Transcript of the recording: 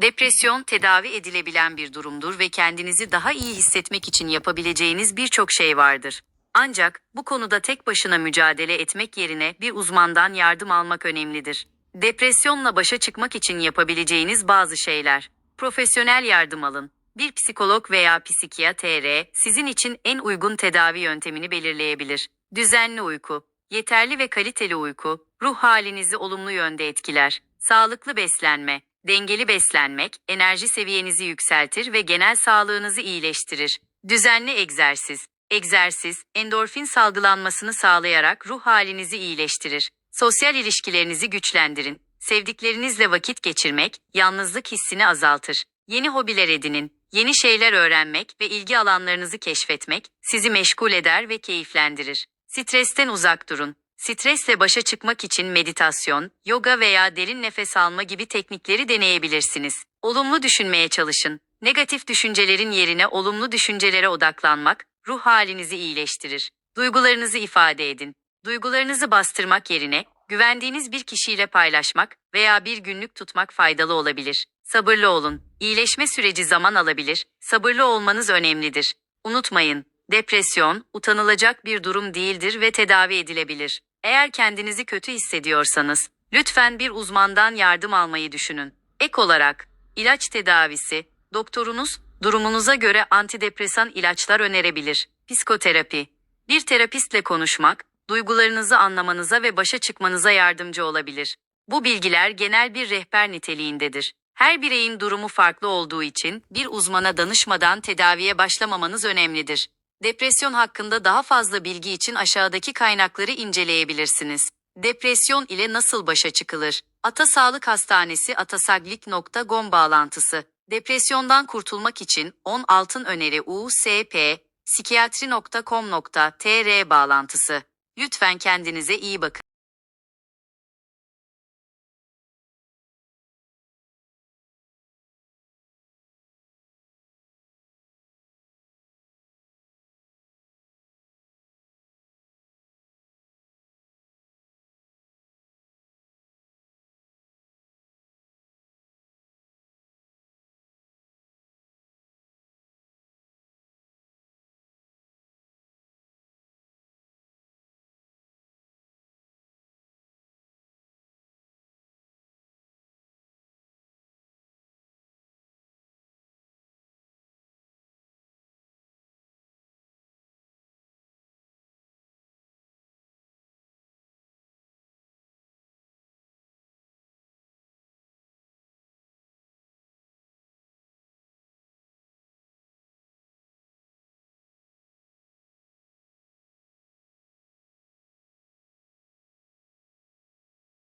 Depresyon tedavi edilebilen bir durumdur ve kendinizi daha iyi hissetmek için yapabileceğiniz birçok şey vardır. Ancak bu konuda tek başına mücadele etmek yerine bir uzmandan yardım almak önemlidir. Depresyonla başa çıkmak için yapabileceğiniz bazı şeyler. Profesyonel yardım alın. Bir psikolog veya psikiyatr sizin için en uygun tedavi yöntemini belirleyebilir. Düzenli uyku, yeterli ve kaliteli uyku, ruh halinizi olumlu yönde etkiler. Sağlıklı beslenme, dengeli beslenmek, enerji seviyenizi yükseltir ve genel sağlığınızı iyileştirir. Düzenli egzersiz, egzersiz, endorfin salgılanmasını sağlayarak ruh halinizi iyileştirir. Sosyal ilişkilerinizi güçlendirin. Sevdiklerinizle vakit geçirmek, yalnızlık hissini azaltır. Yeni hobiler edinin. Yeni şeyler öğrenmek ve ilgi alanlarınızı keşfetmek sizi meşgul eder ve keyiflendirir. Stresten uzak durun. Stresle başa çıkmak için meditasyon, yoga veya derin nefes alma gibi teknikleri deneyebilirsiniz. Olumlu düşünmeye çalışın. Negatif düşüncelerin yerine olumlu düşüncelere odaklanmak ruh halinizi iyileştirir. Duygularınızı ifade edin. Duygularınızı bastırmak yerine güvendiğiniz bir kişiyle paylaşmak veya bir günlük tutmak faydalı olabilir. Sabırlı olun. İyileşme süreci zaman alabilir. Sabırlı olmanız önemlidir. Unutmayın, depresyon utanılacak bir durum değildir ve tedavi edilebilir. Eğer kendinizi kötü hissediyorsanız, lütfen bir uzmandan yardım almayı düşünün. Ek olarak, ilaç tedavisi, doktorunuz durumunuza göre antidepresan ilaçlar önerebilir. Psikoterapi, bir terapistle konuşmak, duygularınızı anlamanıza ve başa çıkmanıza yardımcı olabilir. Bu bilgiler genel bir rehber niteliğindedir. Her bireyin durumu farklı olduğu için bir uzmana danışmadan tedaviye başlamamanız önemlidir. Depresyon hakkında daha fazla bilgi için aşağıdaki kaynakları inceleyebilirsiniz. Depresyon ile nasıl başa çıkılır? Ata Sağlık Hastanesi atasaglik.com bağlantısı. Depresyondan kurtulmak için 10 altın öneri USP psikiyatri.com.tr bağlantısı. Lütfen kendinize iyi bakın.